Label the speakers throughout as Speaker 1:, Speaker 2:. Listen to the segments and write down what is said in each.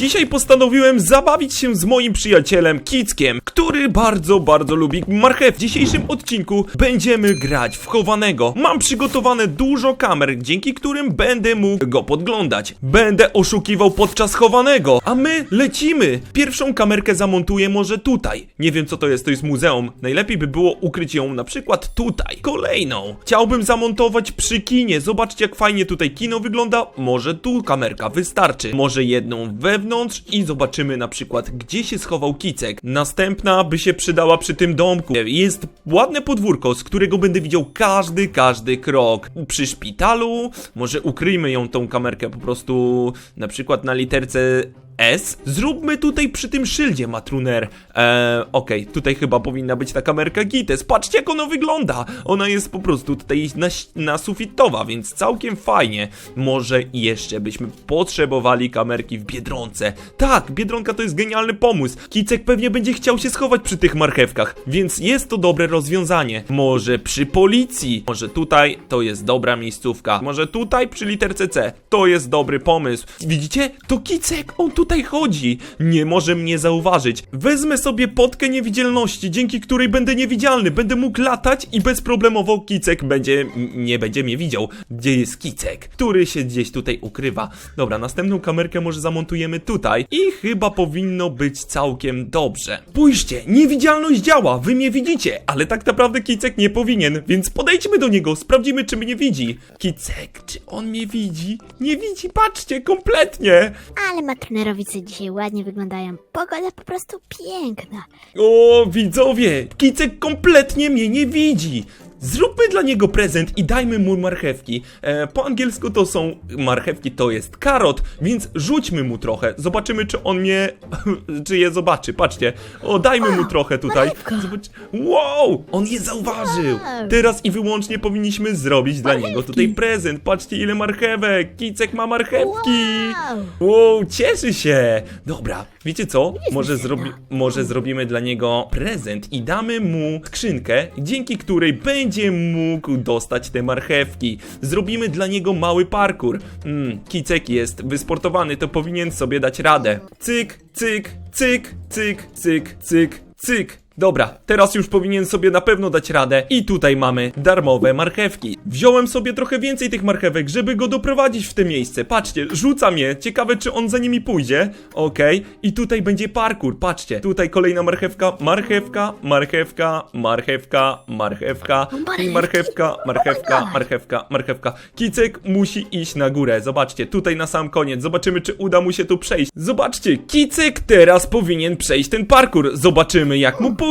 Speaker 1: Dzisiaj postanowiłem zabawić się z moim przyjacielem Kickiem, który bardzo, bardzo lubi marchew. W dzisiejszym odcinku będziemy grać w chowanego. Mam przygotowane dużo kamer, dzięki którym będę mógł go podglądać. Będę oszukiwał podczas chowanego, a my lecimy. Pierwszą kamerkę zamontuję może tutaj. Nie wiem co to jest, to jest muzeum. Najlepiej by było ukryć ją na przykład tutaj. Kolejną. Chciałbym zamontować przy kinie. Zobaczcie jak fajnie tutaj kino wygląda. Może tu kamerka wystarczy. Może jedną wewnątrz i zobaczymy na przykład gdzie się schował Kicek. Następna by się przydała przy tym domku. Jest ładne podwórko, z którego będę widział każdy, każdy krok. Przy szpitalu może ukryjmy ją tą kamerkę po prostu na przykład na literce S. Zróbmy tutaj przy tym szyldzie, Matruner. Eee, okej, tutaj chyba powinna być ta kamerka Gites. Patrzcie, jak ona wygląda. Ona jest po prostu tutaj na, na sufitowa, więc całkiem fajnie. Może jeszcze byśmy potrzebowali kamerki w Biedronce. Tak, Biedronka to jest genialny pomysł. Kicek pewnie będzie chciał się schować przy tych marchewkach, więc jest to dobre rozwiązanie. Może przy policji. Może tutaj to jest dobra miejscówka. Może tutaj przy literce C. To jest dobry pomysł. Widzicie? To Kicek, on tutaj chodzi. Nie może mnie zauważyć. Wezmę sobie potkę niewidzialności, dzięki której będę niewidzialny. Będę mógł latać i bezproblemowo Kicek będzie, nie będzie mnie widział. Gdzie jest Kicek? Który się gdzieś tutaj ukrywa. Dobra, następną kamerkę może zamontujemy tutaj i chyba powinno być całkiem dobrze. Spójrzcie, niewidzialność działa, wy mnie widzicie, ale tak naprawdę Kicek nie powinien, więc podejdźmy do niego, sprawdzimy czy mnie widzi. Kicek, czy on mnie widzi? Nie widzi, patrzcie, kompletnie.
Speaker 2: Ale matrunerowice dzisiaj ładnie wyglądają. Pogoda po prostu piękna.
Speaker 1: O, widzowie! Kicek kompletnie mnie nie widzi! Zróbmy dla niego prezent i dajmy mu marchewki. E, po angielsku to są marchewki, to jest karot, więc rzućmy mu trochę. Zobaczymy, czy on mnie. czy je zobaczy. Patrzcie. O, dajmy mu trochę tutaj. Zobacz. Wow! On je zauważył! Teraz i wyłącznie powinniśmy zrobić dla niego tutaj prezent. Patrzcie, ile marchewek! Kicek ma marchewki!
Speaker 2: Wow,
Speaker 1: cieszy się! Dobra, wiecie co? Może, zrobi, może zrobimy dla niego prezent i damy mu skrzynkę, dzięki której będzie mógł dostać te marchewki. Zrobimy dla niego mały parkour. Mm, Kicek jest wysportowany, to powinien sobie dać radę. Cyk, cyk, cyk, cyk, cyk, cyk, cyk. Dobra, teraz już powinien sobie na pewno dać radę i tutaj mamy darmowe marchewki. Wziąłem sobie trochę więcej tych marchewek, żeby go doprowadzić w te miejsce. Patrzcie, rzucam je. Ciekawe, czy on za nimi pójdzie. Okej, i tutaj będzie parkour. Patrzcie, tutaj kolejna marchewka, marchewka, marchewka, marchewka, marchewka i marchewka, marchewka, marchewka, marchewka. Kicek musi iść na górę. Zobaczcie, tutaj na sam koniec. Zobaczymy, czy uda mu się tu przejść. Zobaczcie, Kicek teraz powinien przejść ten parkour. Zobaczymy, jak mu pójdzie.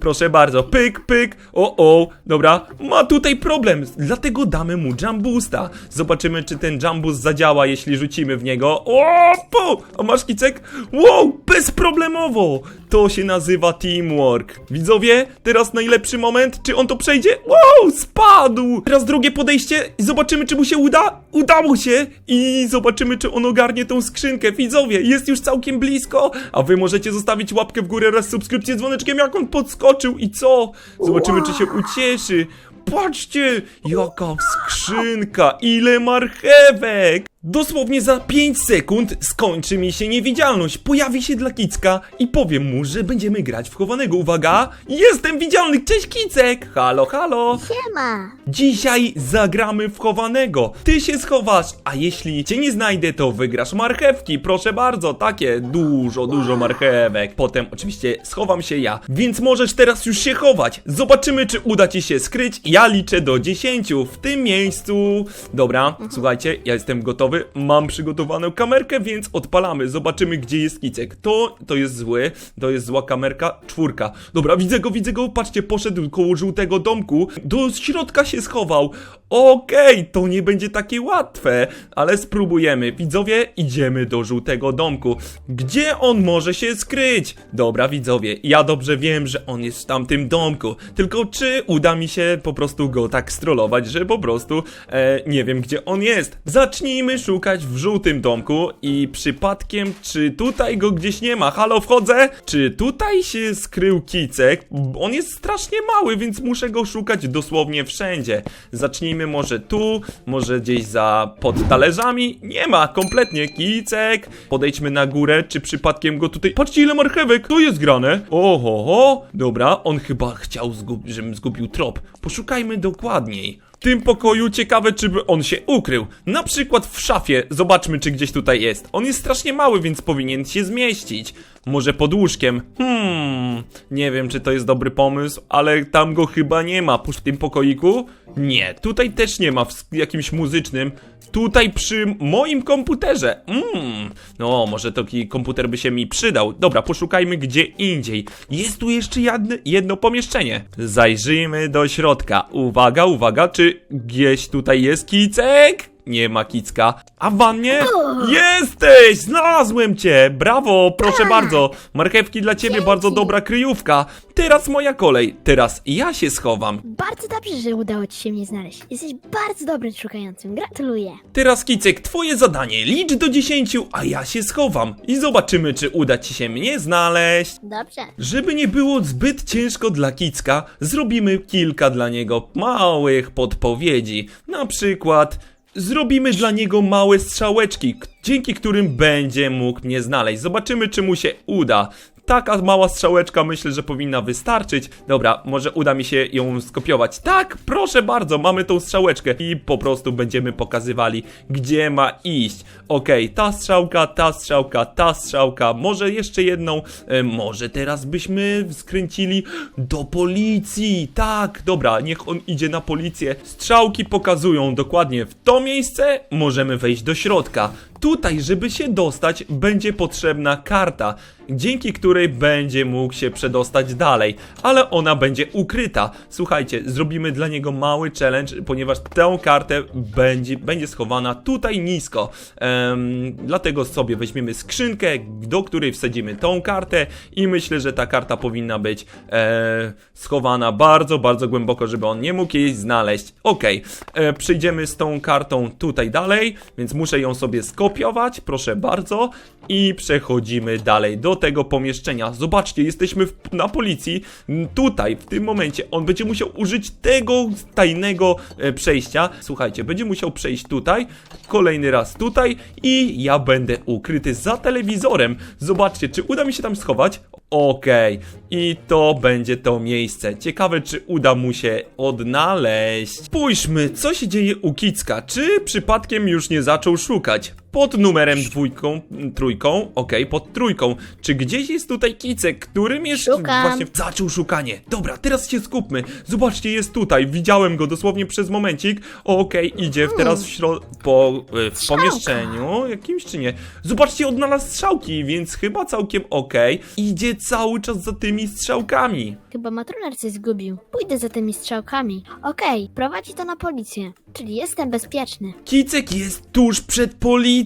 Speaker 1: Proszę bardzo, pyk, pyk. O, o, dobra. Ma tutaj problem, dlatego damy mu jumbusta. Zobaczymy, czy ten jumbus zadziała, jeśli rzucimy w niego. O, pu! A masz Kicek? Wow, bezproblemowo. To się nazywa teamwork. Widzowie, teraz najlepszy moment. Czy on to przejdzie? Wow, spadł! Teraz drugie podejście i zobaczymy, czy mu się uda. Udało się! I zobaczymy, czy on ogarnie tą skrzynkę. Widzowie, jest już całkiem blisko. A wy możecie zostawić łapkę w górę oraz subskrypcję dzwoneczkiem, jak on podskoczył i co? Zobaczymy, czy się ucieszy. Patrzcie, jaka skrzynka, ile marchewek! Dosłownie za 5 sekund skończy mi się niewidzialność. Pojawi się dla Kicka i powiem mu, że będziemy grać w chowanego. Uwaga! Jestem widzialny! Cześć Kicek! Halo, halo!
Speaker 2: Siema.
Speaker 1: Dzisiaj zagramy w chowanego. Ty się schowasz, a jeśli cię nie znajdę, to wygrasz marchewki. Proszę bardzo, takie dużo, dużo marchewek. Potem oczywiście schowam się ja, więc możesz teraz już się chować. Zobaczymy, czy uda ci się skryć. Ja liczę do 10 w tym miejscu. Dobra, słuchajcie, ja jestem gotowy. Mam przygotowaną kamerkę, więc odpalamy. Zobaczymy, gdzie jest kicek. To, to jest zły, to jest zła kamerka. Czwórka. Dobra, widzę go, widzę go. Patrzcie, poszedł koło żółtego domku. Do środka się schował. Okej, to nie będzie takie łatwe, ale spróbujemy. Widzowie, idziemy do żółtego domku. Gdzie on może się skryć? Dobra, widzowie, ja dobrze wiem, że on jest w tamtym domku. Tylko czy uda mi się po prostu go tak strollować, że po prostu e, nie wiem, gdzie on jest. Zacznijmy szukać w żółtym domku i przypadkiem, czy tutaj go gdzieś nie ma? Halo, wchodzę? Czy tutaj się skrył Kicek? On jest strasznie mały, więc muszę go szukać dosłownie wszędzie. Zacznijmy może tu, może gdzieś za pod talerzami. Nie ma, kompletnie. Kicek. Podejdźmy na górę, czy przypadkiem go tutaj... Patrzcie ile marchewek, to jest grane. Oho, ho. dobra, on chyba chciał, zgub... żebym zgubił trop. Poszukajmy dokładniej. Tym pokoju ciekawe, czy by on się ukrył. Na przykład w szafie. Zobaczmy, czy gdzieś tutaj jest. On jest strasznie mały, więc powinien się zmieścić. Może pod łóżkiem. Hmm. Nie wiem, czy to jest dobry pomysł, ale tam go chyba nie ma. W tym pokoiku? Nie. Tutaj też nie ma. W jakimś muzycznym. Tutaj przy moim komputerze. Mm. No, może taki komputer by się mi przydał. Dobra, poszukajmy gdzie indziej. Jest tu jeszcze jedno pomieszczenie. Zajrzyjmy do środka. Uwaga, uwaga, czy gdzieś tutaj jest kicek? Nie ma kicka. A w wannie? Jesteś! Znalazłem cię! Brawo, proszę bardzo. Marchewki dla ciebie,
Speaker 2: Dzięki.
Speaker 1: bardzo dobra kryjówka. Teraz moja kolej. Teraz ja się schowam.
Speaker 2: Bardzo dobrze, że udało ci się mnie znaleźć. Jesteś bardzo dobrym szukającym. Gratuluję.
Speaker 1: Teraz Kicek, twoje zadanie. Licz do 10, a ja się schowam. I zobaczymy, czy uda ci się mnie znaleźć.
Speaker 2: Dobrze.
Speaker 1: Żeby nie było zbyt ciężko dla Kicka, zrobimy kilka dla niego małych podpowiedzi. Na przykład zrobimy dla niego małe strzałeczki, dzięki którym będzie mógł mnie znaleźć. Zobaczymy, czy mu się uda. Taka mała strzałeczka myślę, że powinna wystarczyć. Dobra, może uda mi się ją skopiować. Tak, proszę bardzo, mamy tą strzałeczkę i po prostu będziemy pokazywali, gdzie ma iść. Okej, ta strzałka, ta strzałka, ta strzałka, może jeszcze jedną, e, może teraz byśmy skręcili do policji. Tak, dobra, niech on idzie na policję. Strzałki pokazują dokładnie w to miejsce, możemy wejść do środka. Tutaj, żeby się dostać, będzie potrzebna karta, dzięki której będzie mógł się przedostać dalej, ale ona będzie ukryta. Słuchajcie, zrobimy dla niego mały challenge, ponieważ tę kartę będzie, będzie schowana tutaj nisko. Em, dlatego sobie weźmiemy skrzynkę, do której wsadzimy tą kartę i myślę, że ta karta powinna być e, schowana bardzo, bardzo głęboko, żeby on nie mógł jej znaleźć. Okej, e, przejdziemy z tą kartą tutaj dalej, więc muszę ją sobie skopiować, proszę bardzo. I przechodzimy dalej do tego pomieszczenia. Zobaczcie, jesteśmy w, na policji. Tutaj, w tym momencie, on będzie musiał użyć tego tajnego e, przejścia. Słuchajcie, będzie musiał przejść tutaj, kolejny raz tutaj i ja będę ukryty za telewizorem. Zobaczcie, czy uda mi się tam schować? Okej, i to będzie to miejsce. Ciekawe, czy uda mu się odnaleźć. Spójrzmy, co się dzieje u Kicka. Czy przypadkiem już nie zaczął szukać? Pod numerem dwójką, trójką, okej, pod trójką. Czy gdzieś jest tutaj Kicek, którym jest
Speaker 2: Szukam.
Speaker 1: właśnie zaczął szukanie? Dobra, teraz się skupmy. Zobaczcie, jest tutaj. Widziałem go dosłownie przez momencik. Okej, idzie w- teraz w, śro- po, y, w
Speaker 2: Strzałka.
Speaker 1: pomieszczeniu jakimś czy nie. Zobaczcie, odnalazł strzałki, więc chyba całkiem okej. Idzie cały czas za tymi strzałkami.
Speaker 2: Chyba matroner coś zgubił. Pójdę za tymi strzałkami. Okej, prowadzi to na policję. Czyli jestem bezpieczny.
Speaker 1: Kicek jest tuż przed policją.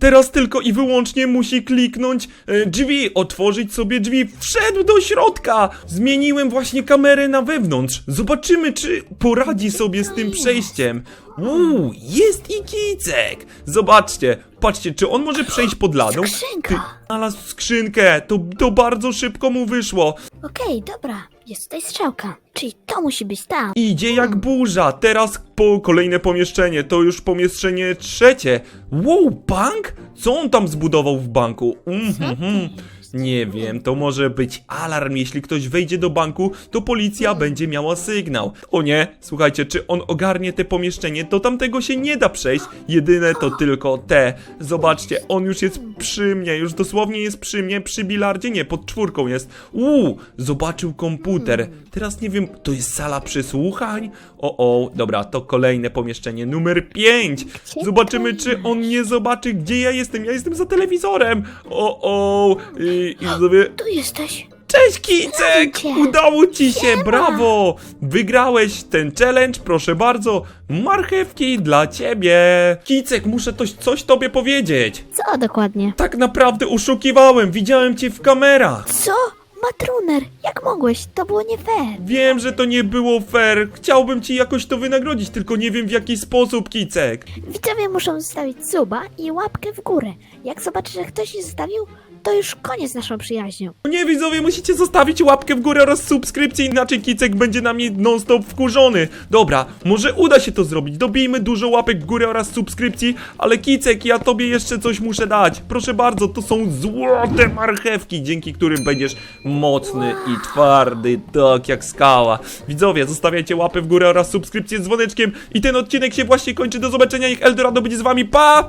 Speaker 1: Teraz tylko i wyłącznie musi kliknąć e, drzwi, otworzyć sobie drzwi. Wszedł do środka. Zmieniłem właśnie kamerę na wewnątrz. Zobaczymy, czy poradzi sobie z tym przejściem. Uuu, jest i Kicek. Zobaczcie, patrzcie, czy on może przejść pod ladą?
Speaker 2: Skrzynka.
Speaker 1: Znalazł skrzynkę. To, to bardzo szybko mu wyszło.
Speaker 2: Okej, dobra. Jest tutaj strzałka. Czyli to musi być tam.
Speaker 1: Idzie jak burza. Teraz po kolejne pomieszczenie. To już pomieszczenie trzecie. Wow, bank? Co on tam zbudował w banku? Mhm. Nie wiem, to może być alarm. Jeśli ktoś wejdzie do banku, to policja będzie miała sygnał. O nie, słuchajcie, czy on ogarnie te pomieszczenie? To tamtego się nie da przejść. Jedyne to tylko te. Zobaczcie, on już jest przy mnie, już dosłownie jest przy mnie, przy bilardzie, nie, pod czwórką jest. Uuu, zobaczył komputer. Teraz nie wiem, to jest sala przesłuchań? O, o, dobra, to kolejne pomieszczenie, numer 5.
Speaker 2: Gdzie
Speaker 1: Zobaczymy, czy on nie zobaczy, gdzie ja jestem. Ja jestem za telewizorem. O, o, i, i sobie...
Speaker 2: Tu jesteś.
Speaker 1: Cześć Kicek!
Speaker 2: Cię.
Speaker 1: Udało ci się, brawo! Wygrałeś ten challenge, proszę bardzo. Marchewki dla ciebie. Kicek, muszę coś, coś tobie powiedzieć.
Speaker 2: Co dokładnie?
Speaker 1: Tak naprawdę oszukiwałem, widziałem cię w kamerach.
Speaker 2: Co? Matruner, jak mogłeś? To było nie fair.
Speaker 1: Wiem, że to nie było fair. Chciałbym ci jakoś to wynagrodzić, tylko nie wiem w jaki sposób, Kicek.
Speaker 2: Widzowie muszą zostawić suba i łapkę w górę. Jak zobaczę, że ktoś nie zostawił, to już koniec z naszą przyjaźnią.
Speaker 1: Nie widzowie, musicie zostawić łapkę w górę oraz subskrypcję, inaczej Kicek będzie na mnie non-stop wkurzony. Dobra, może uda się to zrobić. Dobijmy dużo łapek w górę oraz subskrypcji, ale Kicek, ja tobie jeszcze coś muszę dać. Proszę bardzo, to są złote marchewki, dzięki którym będziesz mocny i twardy, tak jak skała. Widzowie, zostawiajcie łapę w górę oraz subskrypcję z dzwoneczkiem i ten odcinek się właśnie kończy. Do zobaczenia, niech Eldorado będzie z wami. Pa!